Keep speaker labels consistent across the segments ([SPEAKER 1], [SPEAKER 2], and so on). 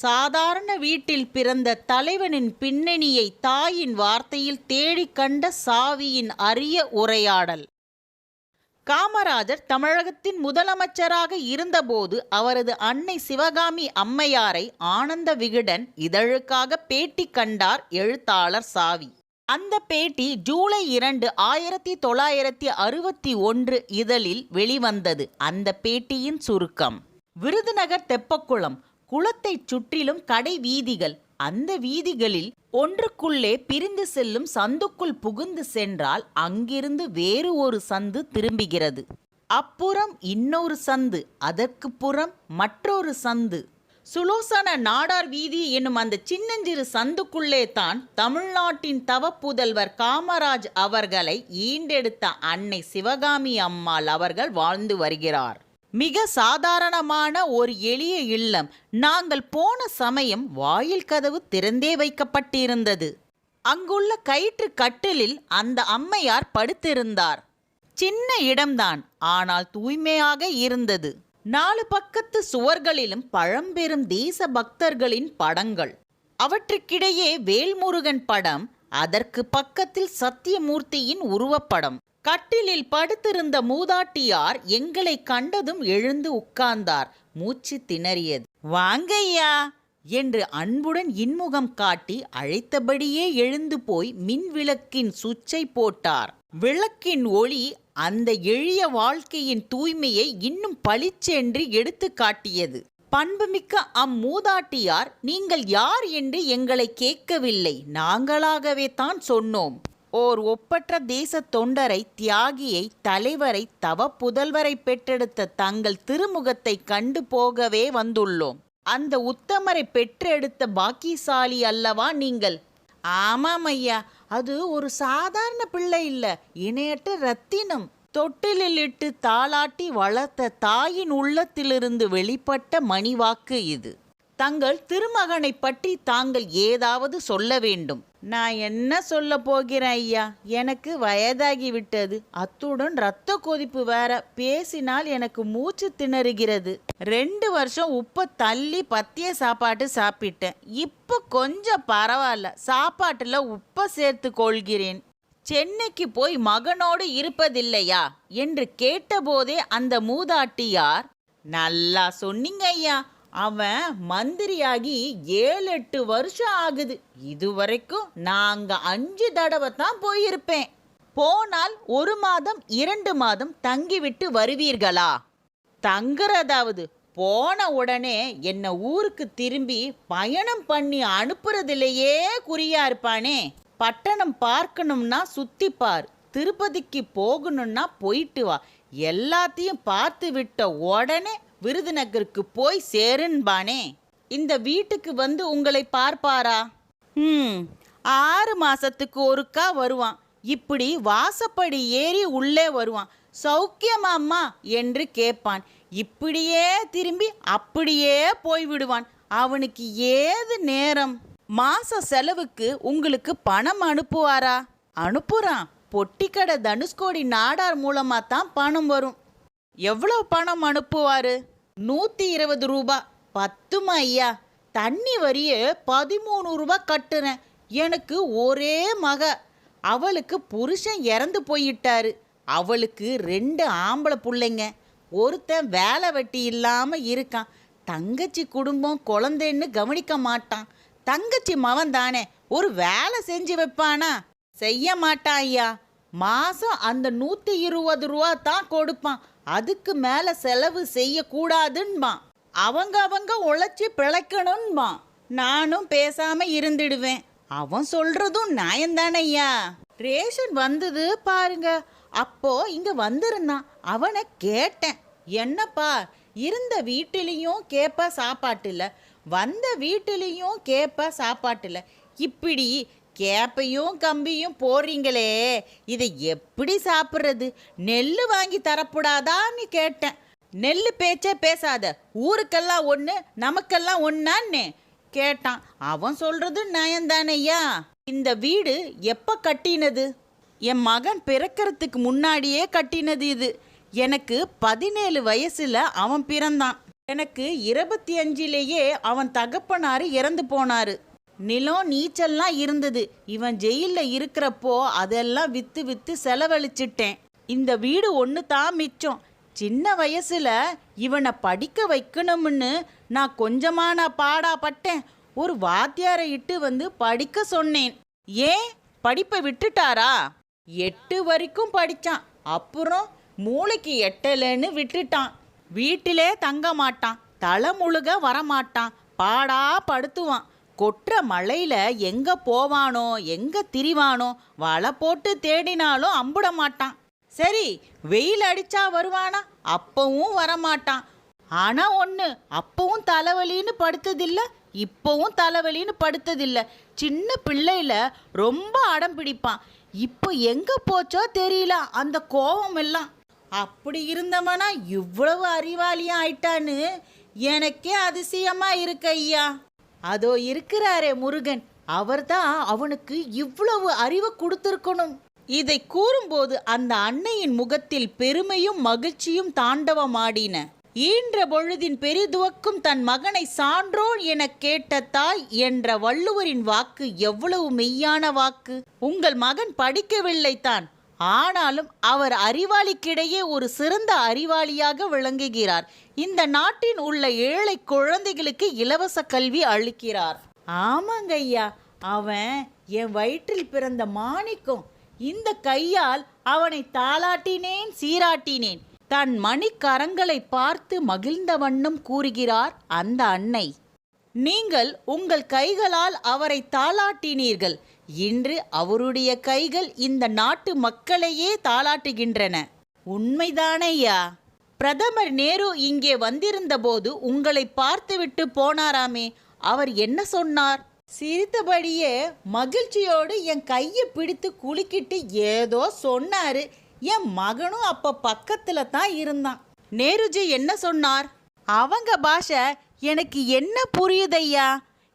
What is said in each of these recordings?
[SPEAKER 1] சாதாரண வீட்டில் பிறந்த தலைவனின் பின்னணியை தாயின் வார்த்தையில் தேடிக் கண்ட சாவியின் அரிய உரையாடல். காமராஜர் தமிழகத்தின் முதலமைச்சராக இருந்தபோது அவரது அன்னை சிவகாமி அம்மையாரை ஆனந்த விகடன் இதழுக்காக பேட்டி கண்டார் எழுத்தாளர் சாவி. அந்த பேட்டி ஜூலை இரண்டு ஆயிரத்தி தொள்ளாயிரத்தி அறுபத்தி ஒன்று இதழில் வெளிவந்தது. அந்த பேட்டியின் சுருக்கம். விருதுநகர் தெப்பக்குளம் குளத்தைச் சுற்றிலும் கடை வீதிகள். அந்த வீதிகளில் ஒன்றுக்குள்ளே பிரிந்து செல்லும் சந்துக்குள் புகுந்து சென்றால் அங்கிருந்து வேறு ஒரு சந்து திரும்புகிறது. அப்புறம் இன்னொரு சந்து அதற்கு புறம் மற்றொரு சந்து. சுலோசன நாடார் வீதி என்னும் அந்த சின்னஞ்சிறு சந்துக்குள்ளே தான் தமிழ்நாட்டின் தவப்புதல்வர் காமராஜ் அவர்களை ஈண்டெடுத்த அன்னை சிவகாமி அம்மாள் அவர்கள் வாழ்ந்து வருகிறார். மிக சாதாரணமான ஒரு எளிய இல்லம். நாங்கள் போன சமயம் வாயில் கதவு திறந்தே வைக்கப்பட்டிருந்தது. அங்குள்ள கயிற்று கட்டிலில் அந்த அம்மையார் படுத்திருந்தார். சின்ன இடம்தான் ஆனால் தூய்மையாக இருந்தது. நாலு பக்கத்து சுவர்களிலும் பழம்பெரும் தேச பக்தர்களின் படங்கள். அவற்றுக்கிடையே வேல்முருகன் படம் அதற்கு பக்கத்தில் சத்தியமூர்த்தியின் உருவப்படம். கட்டிலில் படுத்திருந்த மூதாட்டியார் எங்களை கண்டதும் எழுந்து உட்கார்ந்தார். மூச்சு திணறியது. வாங்கய்யா என்று அன்புடன் இன்முகம் காட்டி அழைத்தபடியே எழுந்து போய் மின் விளக்கின் போட்டார். விளக்கின் ஒளி அந்த எளிய வாழ்க்கையின் தூய்மையை இன்னும் பளிச்சென்று எடுத்து காட்டியது. பண்புமிக்க அம்மூதாட்டியார் நீங்கள் யார் என்று எங்களை கேட்கவில்லை. நாங்களாகவே தான் சொன்னோம். ஓர் ஒப்பற்ற தேச தொண்டரை தியாகியை தலைவரை தவ புதல்வரை பெற்றெடுத்த தங்கள் திருமுகத்தை கண்டு போகவே வந்துள்ளோம். அந்த உத்தமரை பெற்றெடுத்த பாக்கியசாலி அல்லவா நீங்கள்? ஆமாம் ஐயா அது ஒரு சாதாரண பிள்ளை இல்ல இணையற்ற ரத்தினம். தொட்டிலில் இட்டு தாளாட்டி வளர்த்த தாயின் உள்ளத்திலிருந்து வெளிப்பட்ட மணிவாக்கு இது. தங்கள் திருமகனை பற்றி தாங்கள் ஏதாவது சொல்ல வேண்டும். நான் என்ன சொல்ல போகிறேன் ஐயா? எனக்கு வயதாகி விட்டது. அத்துடன் ரத்த கொதிப்பு வேற. பேசினால் எனக்கு மூச்சு திணறுகிறது. ரெண்டு வருஷம் உப்பை தள்ளி பத்திய சாப்பாட்டு சாப்பிட்டேன். இப்போ கொஞ்சம் பரவாயில்ல. சாப்பாட்டுல உப்பை சேர்த்து கொள்கிறேன். சென்னைக்கு போய் மகனோடு இருப்பதில்லையா? என்று கேட்டபோதே அந்த மூதாட்டியார் நல்லா சொன்னீங்க ஐயா. அவன் மந்திரியாகி ஏழு எட்டு வருஷம் ஆகுது. இதுவரைக்கும் நாங்க அஞ்சு தடவை தான் போயிருப்பேன். போனால் ஒரு மாதம் இரண்டு மாதம் தங்கிவிட்டு வருவீர்களா? தங்குறதாவது போன உடனே என்ன ஊருக்கு திரும்பி பயணம் பண்ணி அனுப்புறதிலேயே குறியா இருப்பானே. பட்டணம் பார்க்கணும்னா சுத்தி பார் திருப்பதிக்கு போகணும்னா போயிட்டு வா. எல்லாத்தையும் பார்த்து விட்ட உடனே விருதுநகருக்கு போய் சேருன்பானே. இந்த வீட்டுக்கு வந்து உங்களை பார்ப்பாரா? ம் ஆறு மாசத்துக்கு ஒருக்கா வருவான். இப்படி வாசப்படி ஏறி உள்ளே வருவான். சௌக்கியமாம்மா என்று கேட்பான். இப்படியே திரும்பி அப்படியே போய்விடுவான். அவனுக்கு ஏது நேரம்? மாச செலவுக்கு உங்களுக்கு பணம் அனுப்புவாரா? அனுப்புறான். பொட்டிக்கடை தனுஷ்கோடி நாடார் மூலமாக தான் பணம் வரும். எவ்வளவு பணம் அனுப்புவாரு? நூத்தி இருபது ரூபா. பத்துமா ஐயா? தண்ணி வரிய பதிமூணு ரூபா கட்டுனேன். எனக்கு ஒரே மக. அவளுக்கு புருஷன் இறந்து போயிட்டாரு. அவளுக்கு ரெண்டு ஆம்பளை பிள்ளைங்க. ஒருத்தன் வேலை வெட்டி இல்லாம இருக்கான். தங்கச்சி குடும்பம் குழந்தைன்னு கவனிக்க மாட்டான். தங்கச்சி மவன் தானே. ஒரு வேலை செஞ்சு வைப்பானா? செய்ய மாட்டான் ஐயா. மாசம் அந்த நூத்தி இருபது ரூபா தான் கொடுப்பான். அதுக்கு மேல செலவு செய்யக்கூடாதுன்பான் அவங்க அவங்க உழைச்சி பிழைக்கணும்மா. நானும் பேசாம இருந்துடுவேன். அவன் சொல்றதும் நியாயம்தானையா ரேஷன் வந்தது பாருங்க. அப்போ இங்க வந்திருந்தான் அவனை கேட்டேன். என்னப்பா இருந்த வீட்டிலையும் சாப்பாட்டு இல்லை வந்த வீட்டிலையும் சாப்பாட்டு இல்லை இப்படி கேப்பையும் கம்பியும் போடுறீங்களே இதை எப்படி சாப்பிட்றது? நெல் வாங்கி தரப்படாதான்னு கேட்டேன். நெல் பேச்சே பேசாத ஊருக்கெல்லாம் ஒன்று நமக்கெல்லாம் ஒன்னான்னு கேட்டான். அவன் சொல்றது நயந்தானையா இந்த வீடு எப்போ கட்டினது? என் மகன் பிறக்கறதுக்கு முன்னாடியே கட்டினது இது. எனக்கு பதினேழு வயசுல அவன் பிறந்தான். எனக்கு இருபத்தி அஞ்சிலேயே அவன் தகப்பனாரு இறந்து போனாரு. நிலம் நீச்சல்லாம் இருந்தது. இவன் ஜெயிலில் இருக்கிறப்போ அதெல்லாம் விற்று விற்று செலவழிச்சிட்டேன். இந்த வீடு ஒன்று தான் மிச்சம். சின்ன வயசில் இவனை படிக்க வைக்கணும்னு நான் கொஞ்சமான பாடாப்பட்டேன். ஒரு வாத்தியாரை இட்டு வந்து படிக்க சொன்னேன். ஏன்? படிப்பை விட்டுட்டாரா? எட்டு வரைக்கும் படிச்சான். அப்புறம் மூளைக்கு எட்டலைன்னு விட்டுட்டான். வீட்டிலே தங்க மாட்டான். தலை முழுக வரமாட்டான். பாடா படுத்துவான். கொட்டுற மழையில் எங்கே போவானோ எங்கே திரிவானோ வலை போட்டு தேடினாலும் அம்புட மாட்டான். சரி வெயில் அடித்தா வருவானா? அப்பவும் வரமாட்டான். ஆனால் ஒன்று அப்பவும் தலைவலின்னு படுத்ததில்லை இப்போவும் தலைவலின்னு படுத்ததில்லை. சின்ன பிள்ளையில் ரொம்ப அடம் பிடிப்பான். இப்போ எங்கே போச்சோ தெரியல அந்த கோபம் எல்லாம். அப்படி இருந்தவனா இவ்வளவு அறிவாளியாக ஆயிட்டான்னு எனக்கே அதிசயமாக இருக்கு ஐயா. அதோ இருக்கிறாரே முருகன். அவர்தான் அவனுக்கு இவ்வளவு அறிவு கொடுத்திருக்கணும். இதை கூறும்போது அந்த அன்னையின் முகத்தில் பெருமையும் மகிழ்ச்சியும் தாண்டவமாடின. ஈன்ற பொழுதின் பெரிதுவக்கும் தன் மகனை சான்றோன் எனக் கேட்ட தாய் என்ற வள்ளுவரின் வாக்கு எவ்வளவு மெய்யான வாக்கு. உங்கள் மகன் படிக்கவில்லை தான் ஆனாலும் அவர் அறிவாளிக்கிடையே ஒரு சிறந்த அறிவாளியாக விளங்குகிறார். இந்த நாட்டின் உள்ள ஏழை குழந்தைகளுக்கு இலவச கல்வி அளிக்கிறார். ஆமாங்க ஐயா அவன் என் வயிற்றில் பிறந்த மாணிக்கம். இந்த கையால் அவனை தாளாட்டினேன் சீராட்டினேன். தன் மணிக்கரங்களை பார்த்து மகிழ்ந்த வண்ணம் கூறுகிறார் அந்த அன்னை. நீங்கள் உங்கள் கைகளால் அவரை தாளாட்டினீர்கள். இன்று அவருடைய கைகள் இந்த நாட்டு மக்களையே தாளாட்டுகின்றன. உண்மைதானையா? பிரதமர் நேரு இங்கே வந்திருந்தபோது உங்களை பார்த்துவிட்டு போனாராமே. அவர் என்ன சொன்னார்? சிரித்தபடியே மகிழ்ச்சியோடு என் கையை பிடித்து குலுக்கிட்டு ஏதோ சொன்னார். என் மகனும் அப்போ பக்கத்தில் தான் இருந்தான். நேருஜி என்ன சொன்னார்? அவங்க பாஷை எனக்கு என்ன புரியுதையா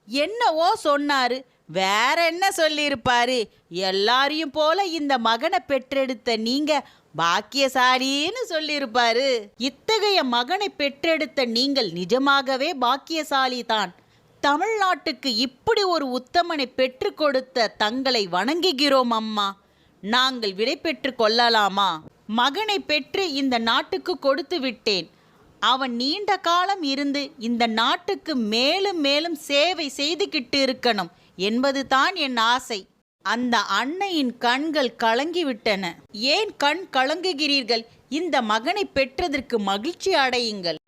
[SPEAKER 1] என்னவோ சொன்னாரு. வேற என்ன சொல்லியிருப்பாரு? எல்லாரையும் போல இந்த மகனை பெற்றெடுத்த நீங்க பாக்கியசாலின்னு சொல்லியிருப்பாரு. இத்தகைய மகனை பெற்றெடுத்த நீங்கள் நிஜமாகவே பாக்கியசாலி தான் தமிழ்நாட்டுக்கு இப்படி ஒரு உத்தமனை பெற்றுக் கொடுத்த தங்களை வணங்குகிறோம் அம்மா. நாங்கள் விடை பெற்று கொள்ளலாமா? மகனை பெற்று இந்த நாட்டுக்கு கொடுத்து விட்டேன். அவன் நீண்ட காலம் இருந்து இந்த நாட்டுக்கு மேலும் மேலும் சேவை செய்துகிட்டு இருக்கணும் என்பது தான் என் ஆசை. அந்த அன்னையின் கண்கள் கலங்கிவிட்டன. ஏன் கண் கலங்குகிறீர்கள்? இந்த மகனை பெற்றதற்கு மகிழ்ச்சி அடையுங்கள்.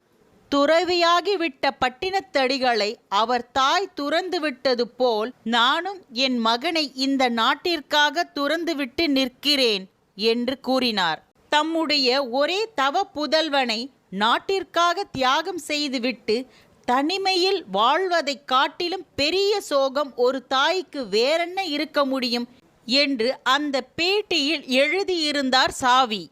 [SPEAKER 1] துறவியாகிவிட்ட பட்டினத்தடிகளை அவர் தாய் துறந்து விட்டது போல் நானும் என் மகனை இந்த நாட்டிற்காக துறந்துவிட்டு நிற்கிறேன் என்று கூறினார். தம்முடைய ஒரே தவ புதல்வனை நாட்டிற்காக தியாகம் செய்துவிட்டு தனிமையில் வாழ்வதைக் காட்டிலும் பெரிய சோகம் ஒரு தாய்க்கு வேறென்ன இருக்க முடியும்? என்று அந்த பேட்டியில் எழுதியிருந்தார் சாவி.